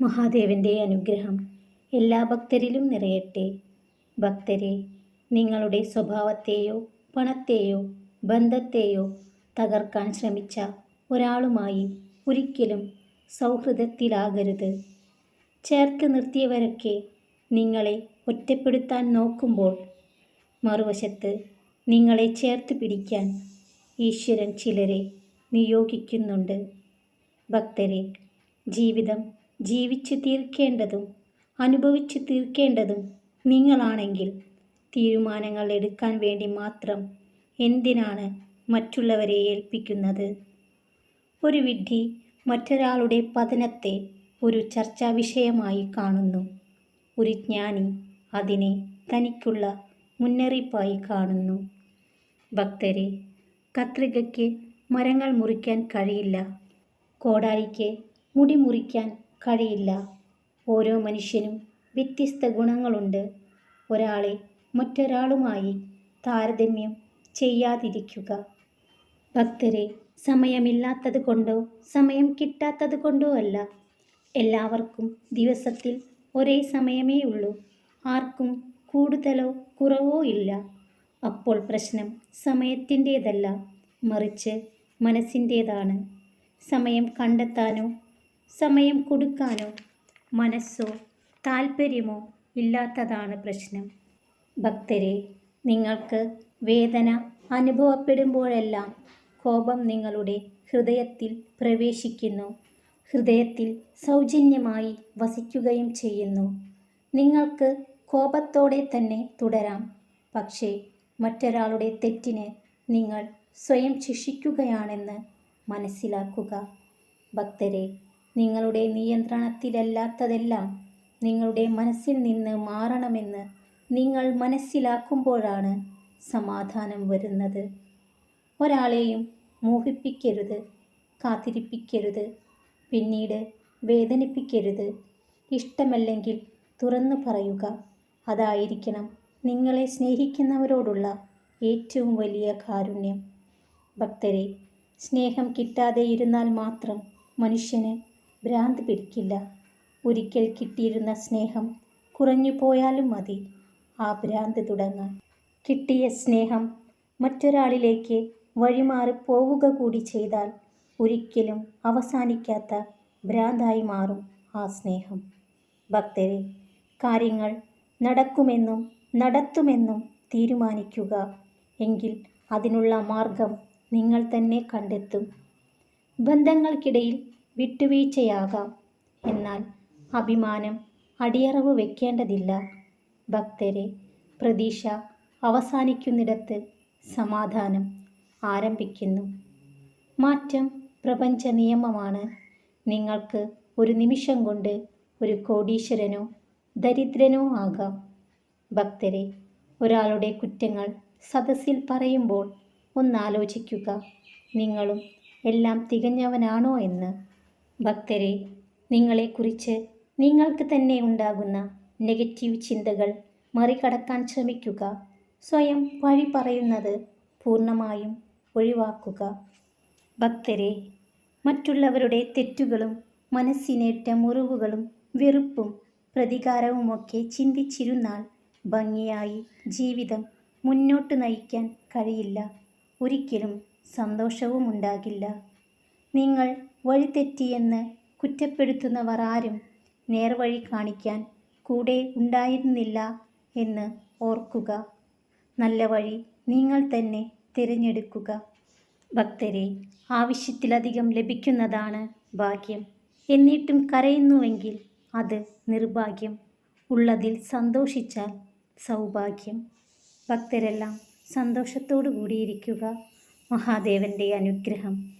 മഹാദേവന്റെ അനുഗ്രഹം എല്ലാ ഭക്തരിലും നിറയട്ടെ. ഭക്തരെ നിങ്ങളുടെ സ്വഭാവത്തെയോ പണത്തെയോ ബന്ധത്തെയോ തകർക്കാൻ ശ്രമിച്ച ഒരാളുമായി ഒരിക്കലും സൗഹൃദത്തിലാകരുത്. ചേർത്ത് നിർത്തിയവരൊക്കെ നിങ്ങളെ ഒറ്റപ്പെടുത്താൻ നോക്കുമ്പോൾ മറുവശത്ത് നിങ്ങളെ ചേർത്ത് പിടിക്കാൻ ഈശ്വരൻ ചിലരെ നിയോഗിക്കുന്നുണ്ട്. ഭക്തരെ ജീവിതം ജീവിച്ചു തീർക്കേണ്ടതും അനുഭവിച്ചു തീർക്കേണ്ടതും നിങ്ങളാണെങ്കിൽ തീരുമാനങ്ങൾ എടുക്കാൻ വേണ്ടി മാത്രം എന്തിനാണ് മറ്റുള്ളവരെ ഏൽപ്പിക്കുന്നത്? ഒരു വിഡ്ഢി മറ്റൊരാളുടെ പതനത്തെ ഒരു ചർച്ചാ വിഷയമായി കാണുന്നു. ഒരു ജ്ഞാനി അതിനെ തനിക്കുള്ള മുന്നറിയിപ്പായി കാണുന്നു. ഭക്തരെ കത്രികയ്ക്ക് മരങ്ങൾ മുറിക്കാൻ കഴിയില്ല. കോടാലിക്ക് മുടി മുറിക്കാൻ കഴിയില്ല. ഓരോ മനുഷ്യനും വ്യത്യസ്ത ഗുണങ്ങളുണ്ട്. ഒരാളെ മറ്റൊരാളുമായി താരതമ്യം ചെയ്യാതിരിക്കുക. ഭക്തരെ സമയമില്ലാത്തത് കൊണ്ടോ സമയം കിട്ടാത്തത് കൊണ്ടോ അല്ല. എല്ലാവർക്കും ദിവസത്തിൽ ഒരേ സമയമേ ഉള്ളൂ. ആർക്കും കൂടുതലോ കുറവോ ഇല്ല. അപ്പോൾ പ്രശ്നം സമയത്തിന്റേതല്ല മറിച്ച് മനസ്സിന്റേതാണ്. സമയം കണ്ടെത്താനോ സമയം കൊടുക്കാനോ മനസ്സോ താല്പര്യമോ ഇല്ലാത്തതാണ് പ്രശ്നം. ഭക്തരെ നിങ്ങൾക്ക് വേദന അനുഭവപ്പെടുമ്പോഴെല്ലാം കോപം നിങ്ങളുടെ ഹൃദയത്തിൽ പ്രവേശിക്കുന്നു. ഹൃദയത്തിൽ സൗജന്യമായി വസിക്കുകയും ചെയ്യുന്നു. നിങ്ങൾക്ക് കോപത്തോടെ തന്നെ തുടരാം. പക്ഷേ മറ്റൊരാളുടെ തെറ്റിന് നിങ്ങൾ സ്വയം ശിക്ഷിക്കുകയാണെന്ന് മനസ്സിലാക്കുക. ഭക്തരെ നിങ്ങളുടെ നിയന്ത്രണത്തിലല്ലാത്തതെല്ലാം നിങ്ങളുടെ മനസ്സിൽ നിന്ന് മാറണമെന്ന് നിങ്ങൾ മനസ്സിലാക്കുമ്പോഴാണ് സമാധാനം വരുന്നത്. ഒരാളെയും മോഹിപ്പിക്കരുത് കാത്തിരിപ്പിക്കരുത് പിന്നീട് വേദനിപ്പിക്കരുത്. ഇഷ്ടമല്ലെങ്കിൽ തുറന്നു പറയുക. അതായിരിക്കണം നിങ്ങളെ സ്നേഹിക്കുന്നവരോടുള്ള ഏറ്റവും വലിയ കാരുണ്യം. ഭക്തരെ സ്നേഹം കിട്ടാതെ ഇരുന്നാൽ മാത്രം മനുഷ്യന് ഭ്രാന്ത് പിടിക്കില്ല. ഒരിക്കൽ കിട്ടിയിരുന്ന സ്നേഹം കുറഞ്ഞു പോയാലും മതി. ആ ഭ്രാന്ത് തുടങ്ങാൻ. കിട്ടിയ സ്നേഹം മറ്റൊരാളിലേക്ക് വഴിമാറി പോവുക കൂടി ചെയ്താൽ ഒരിക്കലും അവസാനിക്കാത്ത ഭ്രാന്തായി മാറും ആ സ്നേഹം. ഭക്തരെ കാര്യങ്ങൾ നടക്കുമെന്നും നടത്തുമെന്നും തീരുമാനിക്കുക എങ്കിൽ അതിനുള്ള മാർഗം നിങ്ങൾ തന്നെ കണ്ടെത്തും. ബന്ധങ്ങൾക്കിടയിൽ വിട്ടുവീഴ്ചയാകാം. എന്നാൽ അഭിമാനം അടിയറവ് വെക്കേണ്ടതില്ല. ഭക്തരെ പ്രതീക്ഷ അവസാനിക്കുന്നിടത്ത് സമാധാനം ആരംഭിക്കുന്നു. മാറ്റം പ്രപഞ്ച നിയമമാണ്. നിങ്ങൾക്ക് ഒരു നിമിഷം കൊണ്ട് ഒരു കോടീശ്വരനോ ദരിദ്രനോ ആകാം. ഭക്തരെ ഒരാളുടെ കുറ്റങ്ങൾ സദസ്സിൽ പറയുമ്പോൾ ഒന്നാലോചിക്കുക. നിങ്ങളും എല്ലാം തികഞ്ഞവനാണോ എന്ന് ഭക്തരെ നിങ്ങളെക്കുറിച്ച് നിങ്ങൾക്ക് തന്നെ ഉണ്ടാകുന്ന നെഗറ്റീവ് ചിന്തകൾ മറികടക്കാൻ ശ്രമിക്കുക. സ്വയം വഴി പറയുന്നത് പൂർണമായും ഒഴിവാക്കുക. ഭക്തരെ മറ്റുള്ളവരുടെ തെറ്റുകളും മനസ്സിനേറ്റ മുറിവുകളും വെറുപ്പും പ്രതികാരവുമൊക്കെ ചിന്തിച്ചിരുന്നാൽ ഭംഗിയായി ജീവിതം മുന്നോട്ട് നയിക്കാൻ കഴിയില്ല. ഒരിക്കലും സന്തോഷവും ഉണ്ടാകില്ല നിങ്ങൾ വഴിതെറ്റിയെന്ന് കുറ്റപ്പെടുത്തുന്നവർ ആരും നേർവഴി കാണിക്കാൻ കൂടെ ഉണ്ടായിരുന്നില്ല എന്ന് ഓർക്കുക. നല്ല വഴി നിങ്ങൾ തന്നെ തിരഞ്ഞെടുക്കുക. ഭക്തരെ ആവശ്യത്തിലധികം ലഭിക്കുന്നതാണ് ഭാഗ്യം. എന്നിട്ടും കരയുന്നുവെങ്കിൽ അത് നിർഭാഗ്യം. ഉള്ളതിൽ സന്തോഷിച്ചാൽ സൗഭാഗ്യം. ഭക്തരെല്ലാം സന്തോഷത്തോടു കൂടിയിരിക്കുക മഹാദേവന്റെ അനുഗ്രഹം.